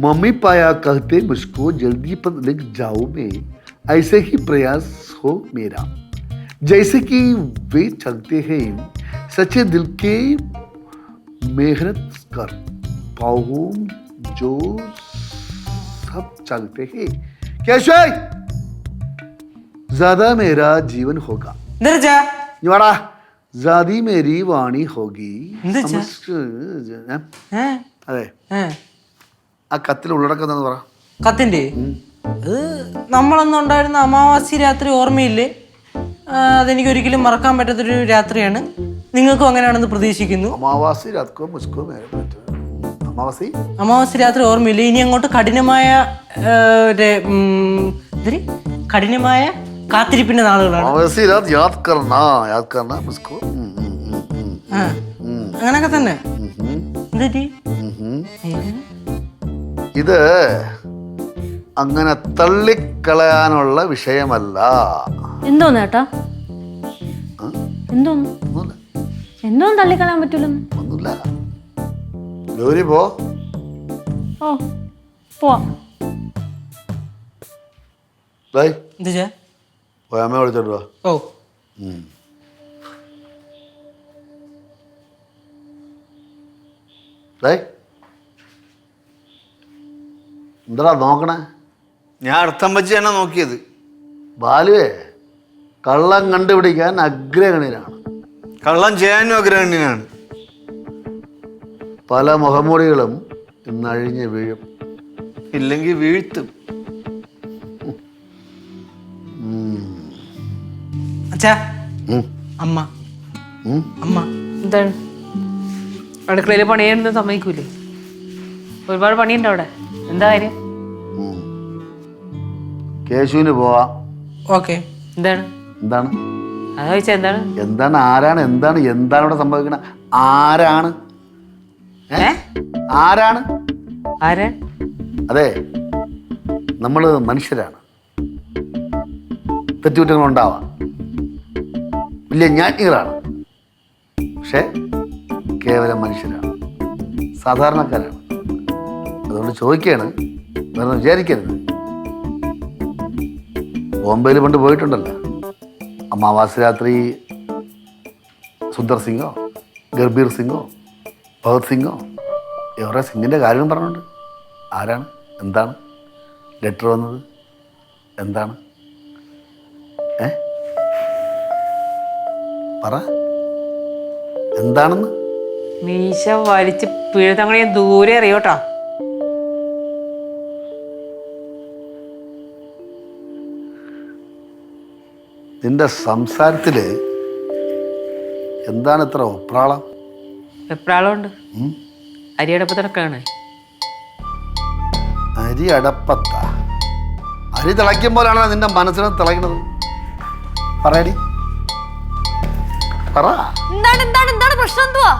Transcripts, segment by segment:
Mummy पाया कहते मुझको जल्दी पर लग जाऊं मैं ऐसे ही प्रयास हो मेरा जैसे कि वे चलते हैं सच्चे दिल के मेहनत कर पाऊं जो सब चलते हैं कैसे ज्यादा मेरा जीवन होगा എന്താ വാടാ ജാതി മേരി വാണി ഹോഗി എന്താ ചാ? സമസ്- ഏ? അതെ. ആ കത്തിൽ ഉള്ളടക്കം എന്താന്ന് പറ. കത്തിന്റെ? അത് നമ്മളന്ന് ഉണ്ടായിരുന്ന അമാവാസി രാത്രി ഓർമ്മയില്ലേ? ആ, അതെനിക്ക് ഒരിക്കലും മറക്കാൻ പറ്റാത്തൊരു രാത്രിയാണ്. നിങ്ങൾക്കും അങ്ങനെയാണെന്ന് പ്രതീക്ഷിക്കുന്നു. അമാവാസി രാത്കോ മുസ്കോ. അമാവാസി? അമാവാസി രാത്രി ഓർമ്മയില്ല? ഇനി അങ്ങോട്ട് കഠിനമായ ആ, ഒരു, ഉം, എന്തിരി? കഠിനമായ കാത്തിരിപ്പിന്റെ നാളുകളാണ്. അമാവാസി രാത് യാദ് കർണ യാദ് കർണ മുസ്കോ. ഉം, ഉം, ഉം, ഉം, ആ, അങ്ങനൊക്കെ തന്നെ. ഉം. ഇത് അങ്ങനെ തള്ളിക്കളയാനുള്ള വിഷയമല്ല. എന്തോന്ന് ഏട്ടാ? എന്തോ എന്തോന്ന്? ഒന്നുമില്ല. എന്തോന്ന് തള്ളിക്കളയാൻ പറ്റൂല ഒന്നുമില്ല. ഗൗരി പോ. ഓ പോവാം? അമ്മ ഓ. എന്താടാ നോക്കണേ? ഞാൻ അർത്ഥം വെച്ചാണ് തന്നെ നോക്കിയത്. ബാലുവേ കള്ളം കണ്ടുപിടിക്കാൻ അഗ്രഗണ്യനാണ്. കള്ളം ചെയ്യാനും അഗ്രഗണ്യനാണ്. പല മുഖമൂടികളും ഇന്ന് അഴിഞ്ഞ് വീഴും. ഇല്ലെങ്കിൽ വീഴ്ത്തും. അച്ഛാ. അമ്മ. അമ്മ. എന്താണ്? അടുക്കളയിൽ പണിയുന്നത് സമ്മതിക്കൂലേ? ഒരുപാട് പണിയുണ്ട് അവിടെ? എന്താ കാര്യം. കേശുവിന് പോവാം. ഓക്കെ. എന്താണ്? എന്താണ്? അതാ ചോദിച്ചാ എന്താണ്? എന്താണ് ആരാണ് എന്താണ് എന്താണ് ഇവിടെ സംഭവിക്കുന്നത് ആരാണ്? ഏ? ആരാണ്? ആരാ? അതെ നമ്മൾ മനുഷ്യരാണ്. തെറ്റുകുറ്റങ്ങൾ ഉണ്ടാവാം വലിയ ജ്ഞാനികളാണ് പക്ഷേ കേവലം മനുഷ്യരാണ്. സാധാരണക്കാരാണ്. അതുകൊണ്ട് ചോദിക്കുകയാണ് വേറെ വിചാരിക്കരുത്. ബോംബെയിൽ പണ്ട് പോയിട്ടുണ്ടല്ലോ. അമാവാസി രാത്രി സുന്ദർ സിംഗോ ഗർബീർ സിംഗോ ഭഗത് സിംഗോ എവിടെ സിംഗിന്റെ കാര്യം പറഞ്ഞുണ്ട് ആരാണ്? എന്താണ്? ലെറ്റർ വന്നത്? എന്താണ്? ഏ? പറ. എന്താണെന്ന്? മീശ വലിച്ച് പിഴുതങ്ങനെ ദൂരെ അറിയോട്ടാ നിന്റെ സംസാരത്തിൽ എന്താണ് ഇത്ര ഒപ്രാളം ഉണ്ട് അരി അരിയടപ്പത്തിനൊക്കെയാണ്. അരി അടപ്പത്ത അരി തിളയ്ക്കുമ്പോഴാണ് നിന്റെ മനസ്സിനെ തിളയ്ക്കുന്നത് പറയടി. പറ. എന്താണ് എന്താണ് എന്താണ് പ്രശ്നം എന്തുവാ?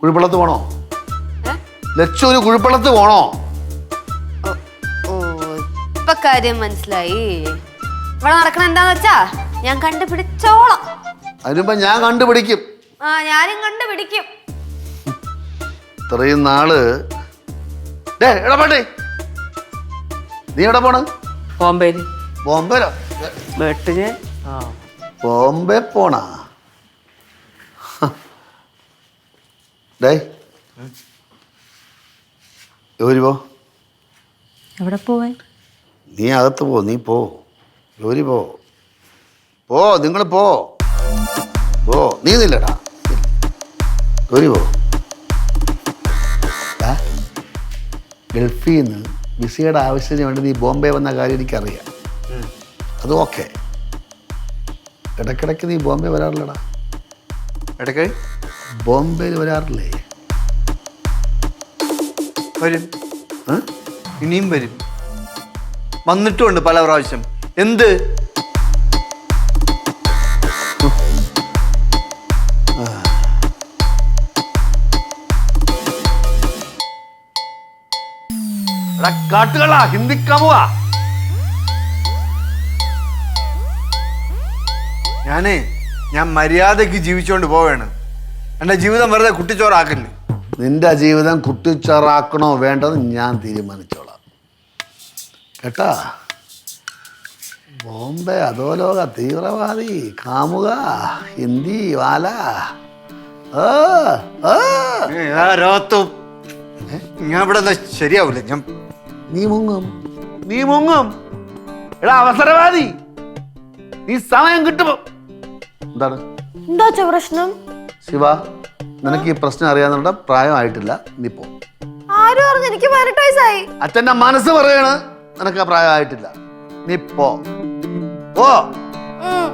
കുഴിപ്പള്ളത്ത് പോണോ? ലക്ഷം ഒരു കുഴിപ്പള്ളത്ത് പോണോ? ഓ ഇപ്പൊ കാര്യം മനസ്സിലായി. ഇവിടെ നടക്കണ എന്താന്ന് വെച്ചാ ഞാൻ കണ്ടുപിടിച്ചോളാം. അതിനുമ്പോ ഞാൻ കണ്ടുപിടിക്കും. ആ ഞാനും കണ്ടുപിടിക്കും. ഇത്രയും നാൾ. ഡേ ഇടപെട്ടേ നീ എവിടെ പോണ്? ബോംബെയിൽ ബോംബെയിലോ? വെട്ടിന് ആ. ബോംബെ പോണാ? ഡേ ജോലി പോ? എവിടെ പോവാൻ? നീ അകത്ത് പോ നീ പോ. ജോലി പോ. പോ നിങ്ങൾ പോ. പോ. നീ നില്ലടാ. ജോലി പോ. ഗൾഫിൽ നിന്ന് വിസയുടെ ആവശ്യത്തിന് വേണ്ടി നീ ബോംബെ വന്ന കാര്യം എനിക്കറിയാം. അത് ഓക്കെ. ഇടയ്ക്കിടയ്ക്ക് നീ ബോംബെ വരാറില്ലടാ. ഇടയ്ക്ക് ബോംബെയിൽ വരാറില്ലേ? വരും? ഇനിയും വരും. വന്നിട്ടുമുണ്ട് പല പ്രാവശ്യം. എന്ത്? കാട്ടുകളാ ഹിന്ദിക്കാമുവാ ഞാനേ ഞാൻ മര്യാദയ്ക്ക് ജീവിച്ചോണ്ട് പോവാണ്. എന്റെ ജീവിതം വെറുതെ കുട്ടിച്ചോറാക്കല്ലേ നിന്റെ ജീവിതം കുട്ടിച്ചോറാക്കണോ വേണ്ടെന്ന് ഞാൻ തീരുമാനിച്ചോളാം. കേട്ടാ? ബോംബെ അധോലോക തീവ്രവാദി കാമുക ഹിന്ദി വാല. ഞാൻ ഇവിടെ ശരിയാവൂല. ഞാൻ നീ മുങ്ങും. നീ മുങ്ങും. എടാ അവസരവാദി. നീ സമയം കിട്ടുമോ എന്താണ്? എന്താ പ്രശ്നം? ശിവ നിനക്ക് ഈ പ്രശ്നം അറിയാന്നുള്ള പ്രായമായിട്ടില്ല. നീ പോ. ആരും പറഞ്ഞു എനിക്ക് പതിനെട്ട് വയസ്സായി. അച്ഛന്റെ മനസ്സ് പറയാണ് നിനക്ക് പ്രായമായിട്ടില്ല. നീ പോ. പോ ഉം.